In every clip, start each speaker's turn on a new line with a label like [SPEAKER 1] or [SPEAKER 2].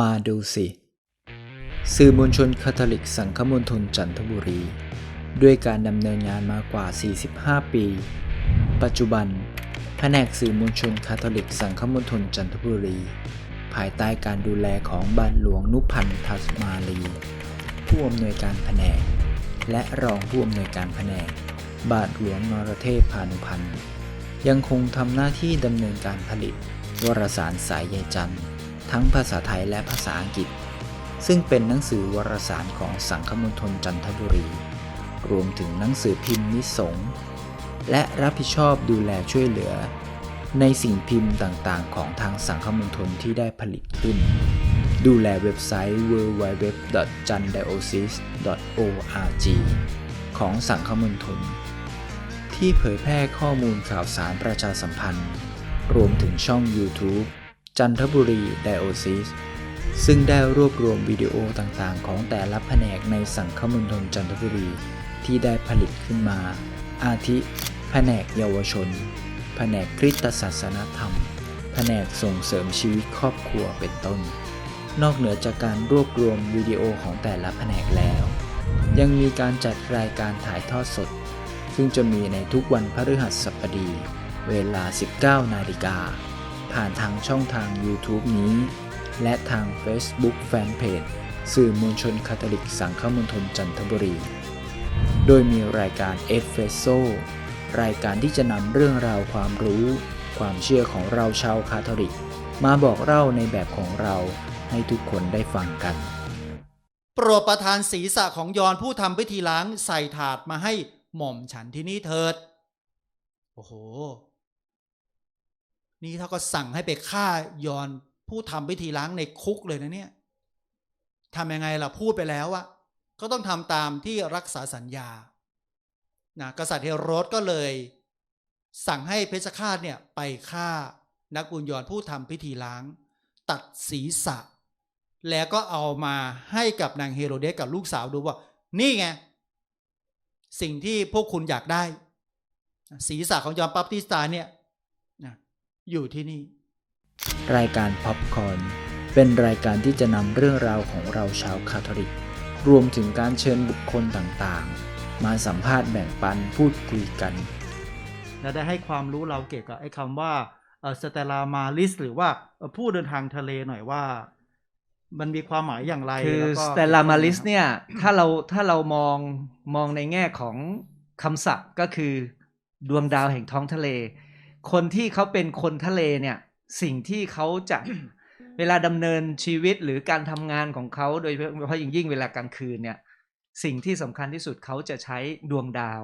[SPEAKER 1] มาดูสิ สื่อมวลชนคาทอลิกสังฆมณฑลจันทบุรี ด้วยการดำเนินงานมากว่า 45 ปี ปัจจุบัน แผนกสื่อมวลชนคาทอลิกสังฆมณฑลจันทบุรี ภายใต้การดูแลของบาทหลวงนุพันธ์ทัสมาลี ผู้อำนวยการแผนก และรองผู้อำนวยการแผนก บาทหลวงนรเทพพานุพันธ์ยังคงทำหน้าที่ดำเนินการผลิต วารสารสายใยจันทร์ ทั้งภาษาไทยและภาษาอังกฤษ ซึ่งเป็นหนังสือวารสารของสังคมณฑลจันทบุรี รวมถึงหนังสือพิมพ์นิสงส์และรับผิดชอบดูแลช่วยเหลือ ในสิ่งพิมพ์ต่างๆ ของทางสังคมณฑลที่ได้ผลิตขึ้น ดูแลเว็บไซต์ www.jandiocese.org ของสังคมณฑลที่เผยแพร่ข้อมูลข่าวสารประชาสัมพันธ์ รวมถึงช่อง YouTube จันทบุรี Diocese ซึ่งได้รวบรวมวิดีโอต่างๆ ของแต่ละแผนกในสังคมณฑลจันทบุรี ที่ได้ผลิตขึ้นมา อาทิ แผนกเยาวชน แผนกคริสตศาสนธรรม แผนกส่งเสริมชีวิตครอบครัวเป็นต้น นอกเหนือจากการรวบรวมวิดีโอของแต่ละแผนกแล้ว ยังมีการจัดรายการถ่ายทอดสด ซึ่งจะมีในทุกวันพฤหัสบดี เวลา 19 นาฬิกา ผ่านทางช่องทาง YouTube นี้ และทาง Facebook Fanpage สื่อมวลชนคาทอลิกสังฆมณฑลจันทบุรี โดยมีรายการเอฟเฟโซรายการที่จะนำเรื่องราวความรู้ ความเชื่อของเราชาวคาทอลิก มาบอกเล่าในแบบของเราให้ทุกคนได้ฟังกัน
[SPEAKER 2] โปรดประทานศีรษะของยอนผู้ทำพิธีล้างใส่ถาดมาให้หม่อมฉันที่นี่เถิด โอ้โห นี่ถ้าก็สั่งให้ไปฆ่ายอนผู้ทำพิธีล้างในคุกเลยนะเนี่ยทำยังไงล่ะพูดไปแล้วอะก็ต้องทำตามที่รักษาสัญญานะกษัตริย์เฮโรดก็เลย สั่งให้เพชฌฆาตเนี่ยไปฆ่านักบุญยอนผู้ทำพิธีล้าง ตัดศีรษะ แล้วก็เอามาให้กับนางเฮโรเดสกับลูกสาวดูว่า นี่ไง สิ่งที่พวกคุณอยากได้ ศีรษะของยอนปัปติสตาเนี่ย อยู่ที่นี่
[SPEAKER 1] รายการพ็อปคอร์นเป็นรายการที่จะนำเรื่องราวของเราชาวคาทอลิก รวมถึงการเชิญบุคคลต่างๆ มาสัมภาษณ์แบ่งปันพูดคุยกัน
[SPEAKER 2] และได้ให้ความรู้เราเกี่ยวกับไอ้คำว่าสเตลามาลิสหรือว่าเอ่อผู้เดินทางทะเลหน่อยว่า มันมีความหมายอย่างไร
[SPEAKER 3] คือ
[SPEAKER 2] แล้วก็
[SPEAKER 3] สเตลลามาลิสเนี่ย ถ้าเราถ้าเรามองมองในแง่ของคำศัพท์ก็คือดวงดาวแห่งท้องทะเล คนที่เขาเป็นคนทะเลเนี่ย สิ่งที่เขาจะเวลาดำเนินชีวิตหรือการทำงานของเขาโดยเฉพาะอย่างยิ่งเวลากลางคืนเนี่ย สิ่งที่สำคัญที่สุดเขาจะใช้ดวงดาว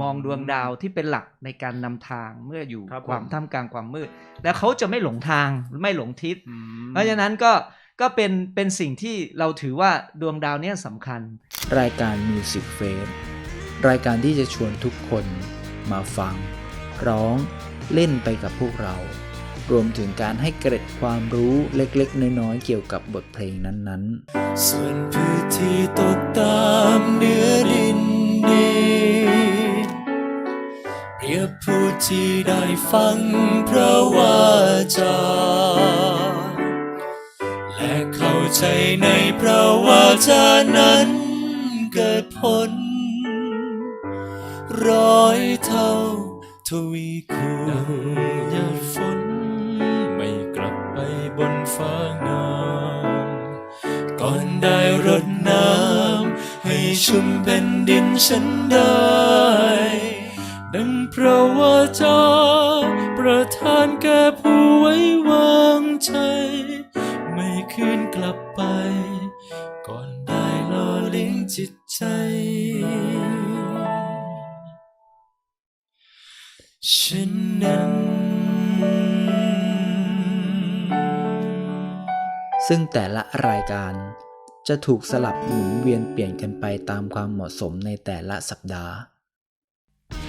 [SPEAKER 3] มองดวงดาวที่เป็นหลักในการนำทางเมื่ออยู่
[SPEAKER 2] ครับผม
[SPEAKER 3] ความท่ามกลางความมืด แล้วเขาจะไม่หลงทางไม่หลงทิศ
[SPEAKER 2] อืม
[SPEAKER 3] เพราะฉะนั้นก็ก็เป็นเป็นสิ่งที่เราถือว่าดวงดาวเนี่ยสำคัญ
[SPEAKER 1] รายการ Music f a c e รายการที่จะชวนทุกคนมาฟัง ร้องเล่นไปกับพวกเรา รวมถึงการให้เกร็ดความรู้เล็กๆ น้อยๆ เกี่ยวกับบทเพลงนั้นๆ
[SPEAKER 4] ส่วนพืชที่ตกตามเนื้อดินนี้เรียบผู้ที่ได้ฟังพระวาจา และเข้าใจในพระวาจานั้นเกิดผลร้อยเท่า ทวีคูณหยาดฝน ไม่กลับไปบนฟ้างามก่อนได้รดน้ำให้ชุ่มแผ่นดินฉันได้ ดังพระวาจาประทานแก่ผู้ไว้วางใจ ไม่คืนกลับไป ก่อนได้ล่อเลี้ยงจิตใจ ฉันนั้น
[SPEAKER 1] ซึ่งแต่ละรายการจะถูกสลับหมุนเวียนเปลี่ยนกันไปตามความเหมาะสมในแต่ละสัปดาห์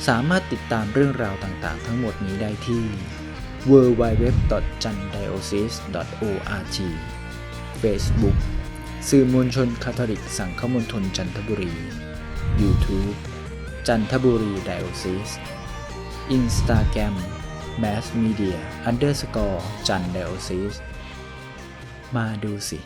[SPEAKER 1] สามารถติดตามเรื่องราวต่างๆ ทั้งหมดนี้ได้ที่ www.jandiocese.org Facebook สื่อมวลชนคาทอลิกสังฆมณฑลจันทบุรี YouTube จันทบุรี Diocese Instagram Mass Media Underscore จันเดลซีสมาดูสิ